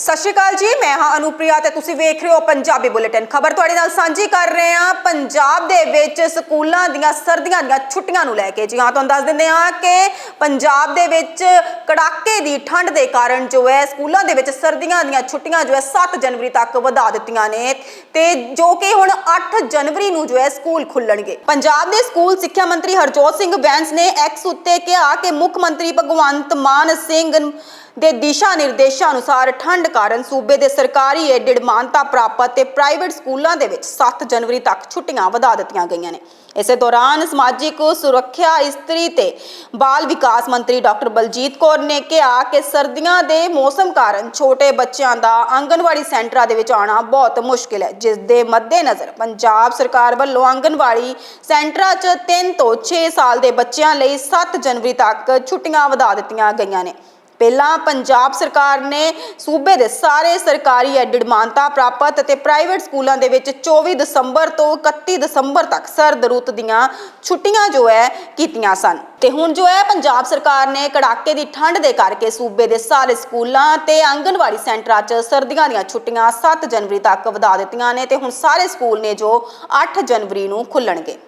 ਸਤਿ ਸ਼੍ਰੀ ਅਕਾਲ ਜੀ, ਮੈਂ ਹਾਂ ਅਨੁਪ੍ਰਿਆ ਤੇ ਤੁਸੀਂ ਵੇਖ ਰਹੇ ਹੋ ਪੰਜਾਬੀ ਬੁਲੇਟਿਨ। ਖਬਰ ਤੁਹਾਡੇ ਨਾਲ ਸਾਂਝੀ ਕਰ ਰਹੇ ਹਾਂ। ਪੰਜਾਬ ਦੇ ਵਿੱਚ ਸਕੂਲਾਂ ਦੀਆਂ ਸਰਦੀਆਂ ਦੀਆਂ ਛੁੱਟੀਆਂ ਨੂੰ ਲੈ ਕੇ। ਜੀ ਹਾਂ, ਤੁਹਾਨੂੰ ਦੱਸ ਦਿੰਦੇ ਹਾਂ ਕਿ ਪੰਜਾਬ ਦੇ ਵਿੱਚ ਕੜਾਕੇ ਦੀ ਠੰਡ ਦੇ ਕਾਰਨ ਜੋ ਹੈ, ਸਕੂਲਾਂ ਦੇ ਵਿੱਚ ਸਰਦੀਆਂ ਦੀਆਂ ਛੁੱਟੀਆਂ ਜੋ ਹੈ 7 ਜਨਵਰੀ ਤੱਕ ਵਧਾ ਦਿੱਤੀਆਂ ਨੇ ਤੇ ਜੋ ਕਿ ਹੁਣ 8 ਜਨਵਰੀ ਨੂੰ ਜੋ ਹੈ, ਸਕੂਲ ਖੁੱਲਣਗੇ। ਪੰਜਾਬ ਦੇ ਸਕੂਲ ਸਿੱਖਿਆ ਮੰਤਰੀ ਹਰਜੋਤ ਸਿੰਘ ਬੈਂਸ ਨੇ ਐਕਸ ਉੱਤੇ ਕਿਹਾ ਕਿ ਮੁੱਖ ਮੰਤਰੀ ਭਗਵੰਤ ਮਾਨ ਸਿੰਘ ਦੇ ਦਿਸ਼ਾ ਨਿਰਦੇਸ਼ਾਂ ਅਨੁਸਾਰ ਠੰਡ ਕਾਰਨ ਸੂਬੇ ਦੇ ਸਰਕਾਰੀ ਏਡਡ ਮਾਨਤਾ ਪ੍ਰਾਪਤ ਤੇ ਪ੍ਰਾਈਵੇਟ ਸਕੂਲਾਂ ਦੇ ਵਿੱਚ 7 ਜਨਵਰੀ ਤੱਕ ਛੁੱਟੀਆਂ ਵਧਾ ਦਿੱਤੀਆਂ ਗਈਆਂ ਨੇ। ਇਸੇ ਦੌਰਾਨ ਸਮਾਜਿਕ ਸੁਰੱਖਿਆ ਇਸਤਰੀ ਤੇ ਬਾਲ ਵਿਕਾਸ ਮੰਤਰੀ ਡਾਕਟਰ ਬਲਜੀਤ ਕੌਰ ਨੇ ਕਿਹਾ ਕਿ ਸਰਦੀਆਂ ਦੇ ਮੌਸਮ ਕਾਰਨ ਛੋਟੇ ਬੱਚਿਆਂ ਦਾ ਆਂਗਨਵਾੜੀ ਸੈਂਟਰਾਂ ਦੇ ਵਿੱਚ ਆਉਣਾ ਬਹੁਤ ਮੁਸ਼ਕਿਲ ਹੈ, ਜਿਸ ਦੇ ਮੱਦੇਨਜ਼ਰ ਪੰਜਾਬ ਸਰਕਾਰ ਵੱਲੋਂ ਆਂਗਨਵਾੜੀ ਸੈਂਟਰਾਂ 'ਚ 3 ਤੋਂ 6 ਸਾਲ ਦੇ ਬੱਚਿਆਂ ਲਈ 7 ਜਨਵਰੀ ਤੱਕ ਛੁੱਟੀਆਂ ਵਧਾ ਦਿੱਤੀਆਂ ਗਈਆਂ ਨੇ। ਪਹਿਲਾਂ ਪੰਜਾਬ ਸਰਕਾਰ ਨੇ ਸੂਬੇ ਦੇ ਸਾਰੇ ਸਰਕਾਰੀ ਐਡਿਡ ਮਾਨਤਾ ਪ੍ਰਾਪਤ ਅਤੇ ਪ੍ਰਾਈਵੇਟ ਸਕੂਲਾਂ ਦੇ ਵਿੱਚ 24 ਦਸੰਬਰ ਤੋਂ 31 ਦਸੰਬਰ ਤੱਕ ਸਰਦ ਰੁੱਤ ਦੀਆਂ ਛੁੱਟੀਆਂ ਜੋ ਹੈ ਕੀਤੀਆਂ ਸਨ। ਤੇ ਹੁਣ ਜੋ ਹੈ ਪੰਜਾਬ ਸਰਕਾਰ ਨੇ ਕੜਾਕੇ ਦੀ ਠੰਡ ਦੇ ਕਰਕੇ ਸੂਬੇ ਦੇ ਸਾਰੇ ਸਕੂਲਾਂ ਤੇ ਆਂਗਣਵਾੜੀ ਸੈਂਟਰਾਂ 'ਚ ਸਰਦੀਆਂ ਦੀਆਂ ਛੁੱਟੀਆਂ 7 ਜਨਵਰੀ ਤੱਕ ਵਧਾ ਦਿੱਤੀਆਂ ਨੇ ਤੇ ਹੁਣ ਸਾਰੇ ਸਕੂਲ ਨੇ ਜੋ 8 ਜਨਵਰੀ ਨੂੰ ਖੁੱਲਣਗੇ।